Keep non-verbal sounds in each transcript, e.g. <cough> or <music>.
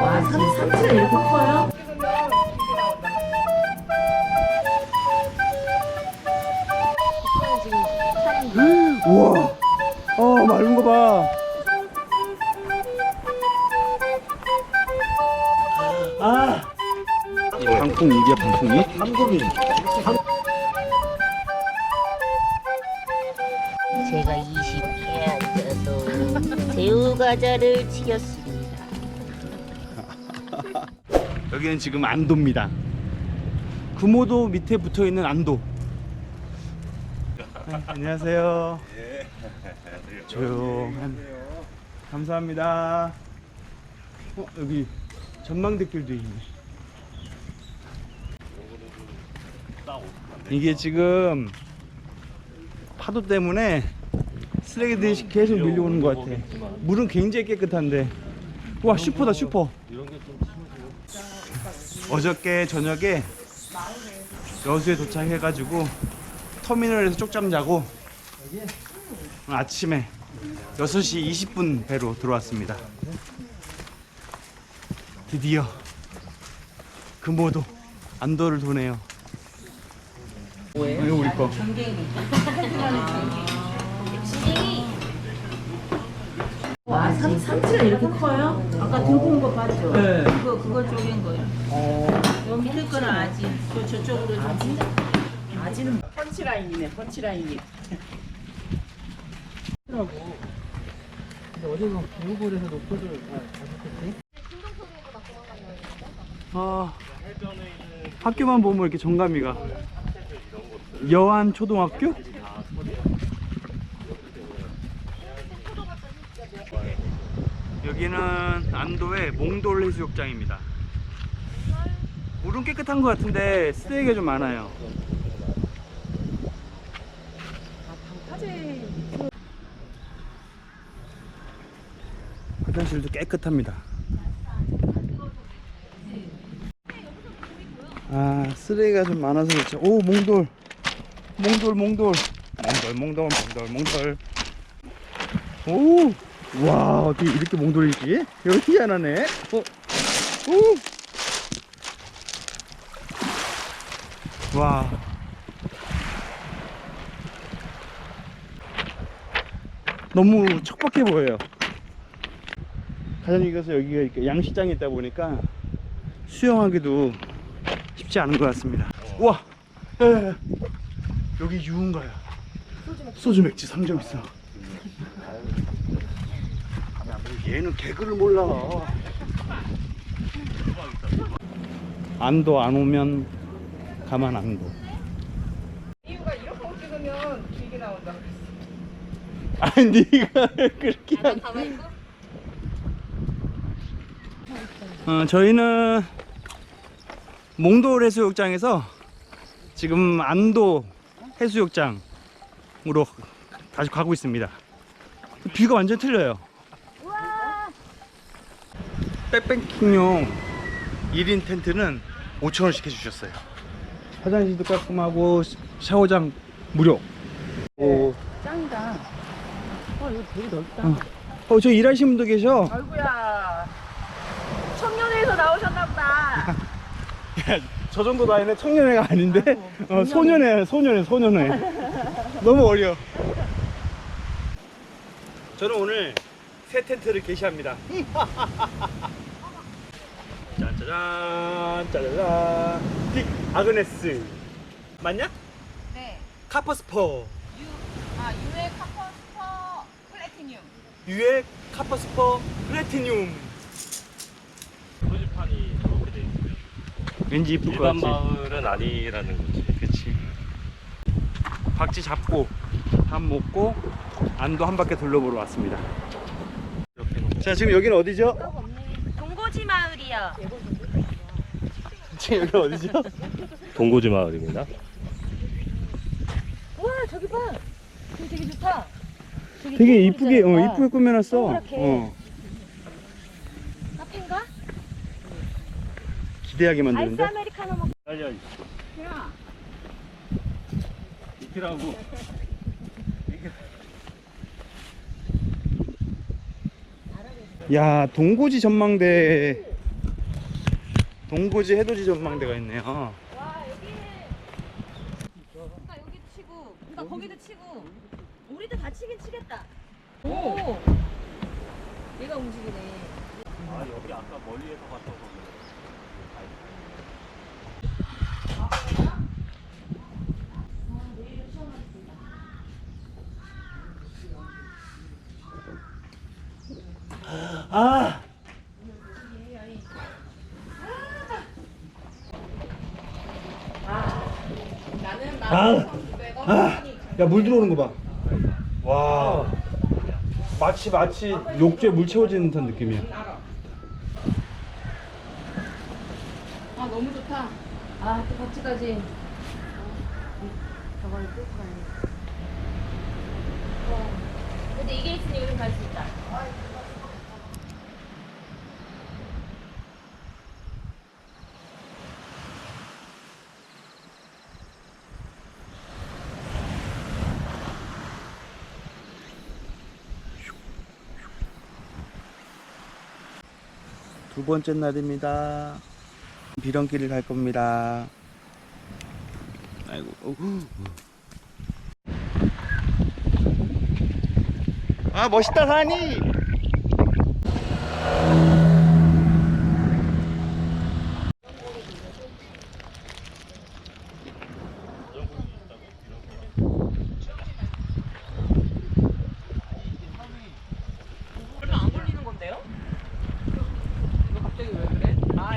와, 삼, 삼치가 이렇게 커요? 우와. 어, 맑은 거 봐. 아. 이 방풍 이게 방풍이? 한국인 제가 20회 앉아서 새우 과자를 튀겼습니다. 여기는 지금 안도입니다. 금오도 밑에 붙어 있는 안도. 네, 안녕하세요. 조용한. 감사합니다. 어, 여기 전망대길도 있네. 이게 지금 파도 때문에 쓰레기들이 계속 밀려오는 것 같아. 물은 굉장히 깨끗한데. 와 슈퍼다 슈퍼. 어저께 저녁에 여수에 도착해가지고 터미널에서 쪽잠 자고 아침에 6시 20분 배로 들어왔습니다. 드디어 금오도 안도를 도네요. 이거 우리 거. <laughs> 삼, 삼치가 이렇게 커요? 아까 들고 온 거 봤죠? 네. 그거 그거 쪼갠 거예요. 요 밑에 거는 아직 저 저쪽으로 좀 아지는 펀치라인이네, 펀치라인이. 아, 학교만 보면 이렇게 정감이가. 여안 초등학교? 여기는 안도의 몽돌 해수욕장입니다. 물은 깨끗한 것 같은데 쓰레기가 좀 많아요. 화장실도 깨끗합니다. 아 쓰레기가 좀 많아서 그렇죠. 오 몽돌, 몽돌, 몽돌, 몽돌, 몽돌, 몽돌, 몽돌. 오, 와 어떻게 이렇게 몽돌이 있지? 여기 희한하네. 어, 오, 와. 너무 척박해 보여요. 가장 이것은 여기가 이렇게 양식장에 있다 보니까 수영하기도 쉽지 않은 것 같습니다. 우와! 예, 예. 여기 유흥가야. 소주 맥주 상점 있어. 얘는 개그를 몰라. 안도 안 오면 가만 안 둬. 이유가 이렇게 찍으면 길게 나온다. 아니 네가 그렇게 안 어, 저희는 몽돌 해수욕장에서 지금 안도 해수욕장으로 다시 가고 있습니다. 뷰가 완전 틀려요. 백패킹용 1인 텐트는 5,000원씩 해주셨어요. 화장실도 깔끔하고 샤워장 무료. 오, 짱이다. 어, 이거 되게 넓다. 어. 어, 저 일하시는 분도 계셔. 아이고야. 청년회에서 나오셨나 보다. <laughs> 저 정도 나이는 청년회가 아닌데 어, 소년회 소년회 소년회 <laughs> 너무 어려 저는 오늘 새 텐트를 게시합니다 <laughs> 짠짜잔 짜자잔 빅 아그네스 맞냐? 네. 카퍼스퍼 유, 아, 유의 카퍼스퍼 플래티늄. 유에 카퍼스퍼 플래티늄 표지판이 저렇게 돼 있고요. 왠지 이쁠 것 일반 같지? 마을은 아니라는 거지. 그치 박쥐 잡고 밥 먹고 안도 한 바퀴 둘러보러 왔습니다 이렇게 놓고 자 지금 여기는 어디죠? 있어요. 지금 여기 어디죠? <laughs> 동고지 마을입니다. 와 저기 봐. 되게 좋다. 되게 이쁘게 어, 이쁘게 꾸며놨어. 어, 카페인가? 기대하게 만드는데. 아메리카노 먹. 달려. 야. 이틀하고. 야 동고지 전망대 동고지 해돋이 전망대가 있네요. 와 여기는 그러니까 여기 치고 그러니까 거기도 치고. 우리도 다 치긴 치겠다. 오! 얘가 움직이네. 아 여기 아까 멀리에서 봤던 거. 아! 아! 아! 야, 물 들어오는 거 봐. 와. 마치, 마치 욕조에 물 채워지는 듯한 느낌이야. 아 너무 좋다 아 또 같이까지 저걸 끌고 가네 근데 이게 있으니 우린 갈수 있다. 두 번째 날입니다. 비런길을 갈 겁니다. 아이고. 어, 아 멋있다 산이. 얼마 안 걸리는 건데요? 이거 갑자기 왜 그래? 아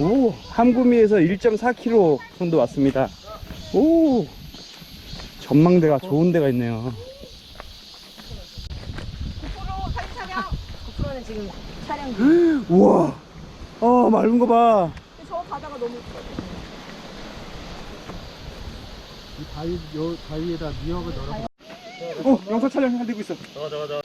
오, 함구미에서 1.4km 정도 왔습니다. 오, 전망대가 좋은 데가 있네요. 고프로는 지금 촬영 중 <gasps> 우와, 어, 맑은 거 봐. 저 바다가 너무 어, 영상 촬영 하고 있어. 저거 저거 저거.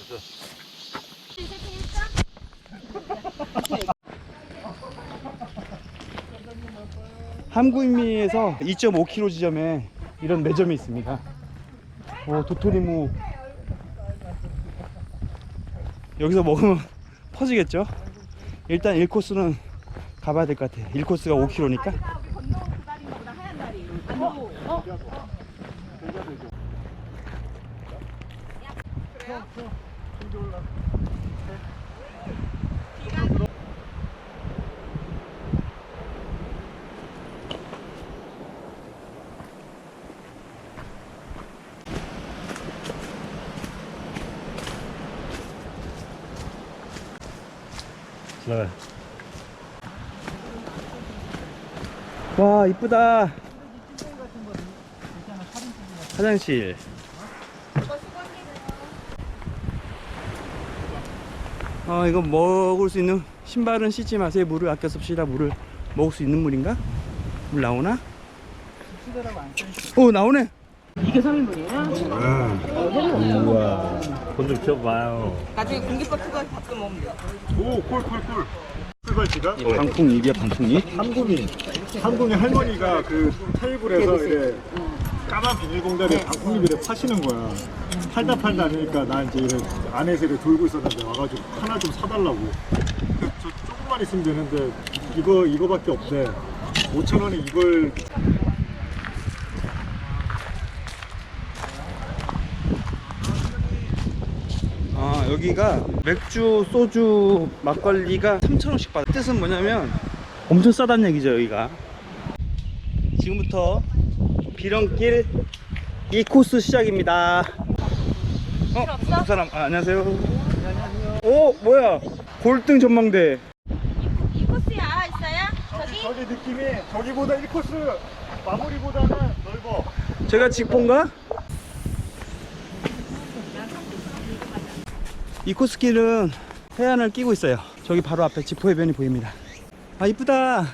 함구미에서 2.5km 지점에 이런 매점이 있습니다. 오, 도토리무. 여기서 먹으면 <laughs> 퍼지겠죠? 일단 1코스는 가봐야 될 것 같아. 1코스가 5km니까. 우리 건너온 그 다리인가 보다 하얀 다리 어? 어? 지나가. 와, 이쁘다. 화장실. 어, 이거 먹을 수 있는 신발은 씻지 마세요. 물을 아껴 씁시다. 물을 먹을 수 있는 물인가? 물 나오나? 오, 나오네. 이게 3인분이에요? 우와. 돈좀 키워봐요. 나중에 공깃밥 추가 가끔 먹으면 돼. 오, 콜콜콜. 출발지가 방풍 입이야, 방풍 입. 한국인 한국인 할머니가 그 테이블에서 이래 까만 비닐봉다리에 방풍잎이래 파시는 거야. 팔다 팔다 하니까 나 이제 이래 안에서 이래 돌고 있었는데 와가지고 하나 좀 사달라고. 그, 저 조금만 있으면 되는데 이거 이거밖에 없대. 5천 원에 이걸 아, 여기가 맥주, 소주, 막걸리가 3,000원씩 받아. 뜻은 뭐냐면 엄청 싸다는 얘기죠, 여기가. 지금부터 비렁길 2코스 시작입니다. 어, 그 사람, 아, 안녕하세요. 오, 뭐야? 골등 전망대. 이 코스야 있어요? 저기? 저기 느낌이 저기보다 1코스 마무리보다는 넓어. 제가 직폰가? 이 코스길은 해안을 끼고 있어요. 저기 바로 앞에 지포해변이 보입니다. 아 이쁘다.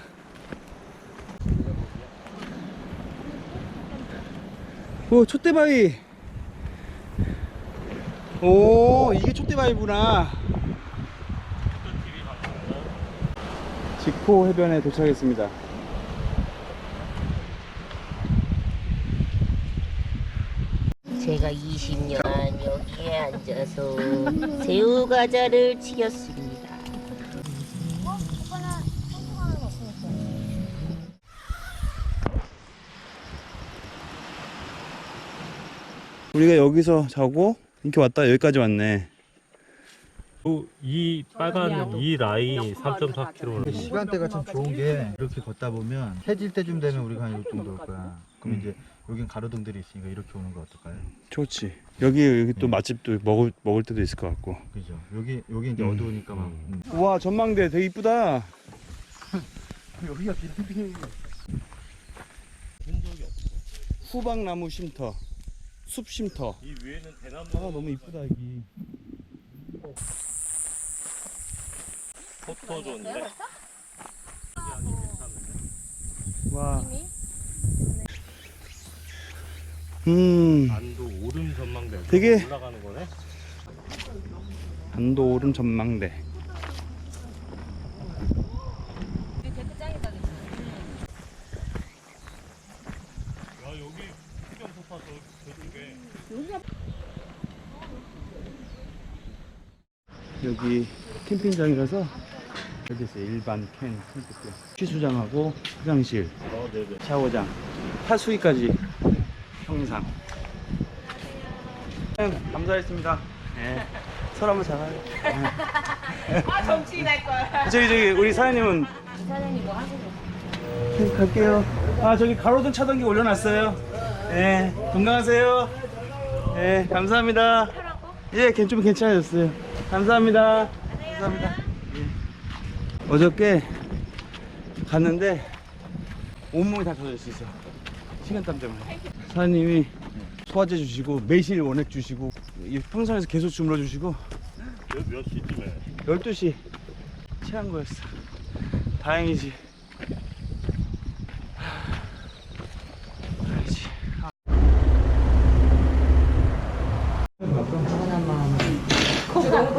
오 촛대바위. 오 이게 촛대바위구나. 지포 해변에 도착했습니다. 제가 20년 여기에 앉아서 새우 과자를 튀겼습니다. 우리가 여기서 자고 이렇게 왔다 여기까지 왔네. 그, 이 빨간 이 라인 3.4km. 시간대가 참 좋은 게 이렇게 걷다 보면 해질 때쯤 되면 우리가 한 이 정도 올 거야. 그럼 음. 이제 여긴 가로등들이 있으니까 이렇게 오는 거 어떨까요? 좋지. 여기 여기 또 음. 맛집도 먹을 먹을 때도 있을 것 같고. 그죠? 여기 여기 이제 음. 어두우니까 막 음. 음. 와 전망대 되게 이쁘다. <laughs> 여기가 비행기 후박나무 쉼터, 숲 쉼터. 이 위에는 대나무 아 너무 이쁘다 여기. 포토존인데. 와. 음, 안도 오름 전망대. 되게- 올라가는 거네. 안도 오름 전망대. 여기 캠핑장이라서 여기 있어요. 일반 캠 캠핑장. 취수장하고 화장실, 어 네네. 샤워장, 하수위까지 평상. 네, 감사했습니다. 네. 서로 한번 잡아요. 아 정치인 할 거야. <laughs> 저기 저기 우리 사장님은 사장님 뭐 하세요? 네, 갈게요. 아 저기 가로등 차단기 올려놨어요. 네 건강하세요. 네 감사합니다. 예, 괜- 좀 괜찮아졌어요. 감사합니다. 감사합니다. 예. 어저께 갔는데 온몸이 다 젖어 있어. 식은땀 때문에. 사장님이 소화제 주시고 매실 원액 주시고 이 평상에서 계속 주물러 주시고 몇, 몇 시쯤에? 12시 체한 거였어. 다행이지. 아이씨.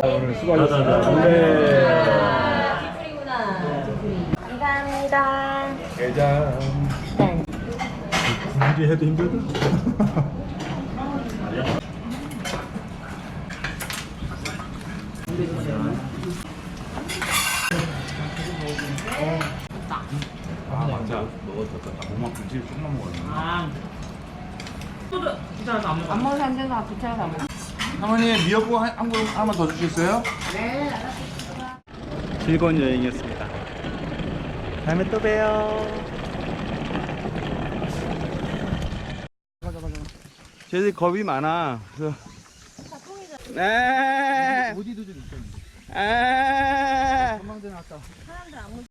오늘 수고하셨습니다. 네. 디프리구나. 디프리. 감사합니다. 대장. 군기 해도 힘들다. 아 맞아. 먹었었다. 몸만 불질 조금만 먹었네. 안 먹은 사람들은 다 붙여서 안 먹어. 할머니 미역국 한, 한 그릇 하나만 더 주시겠어요? 즐거운 여행이었습니다. 다음에 또 봬요. 쟤들 겁이 많아. 그래서. 네. 어디도 좀 있었는데 아. 전망대 나왔다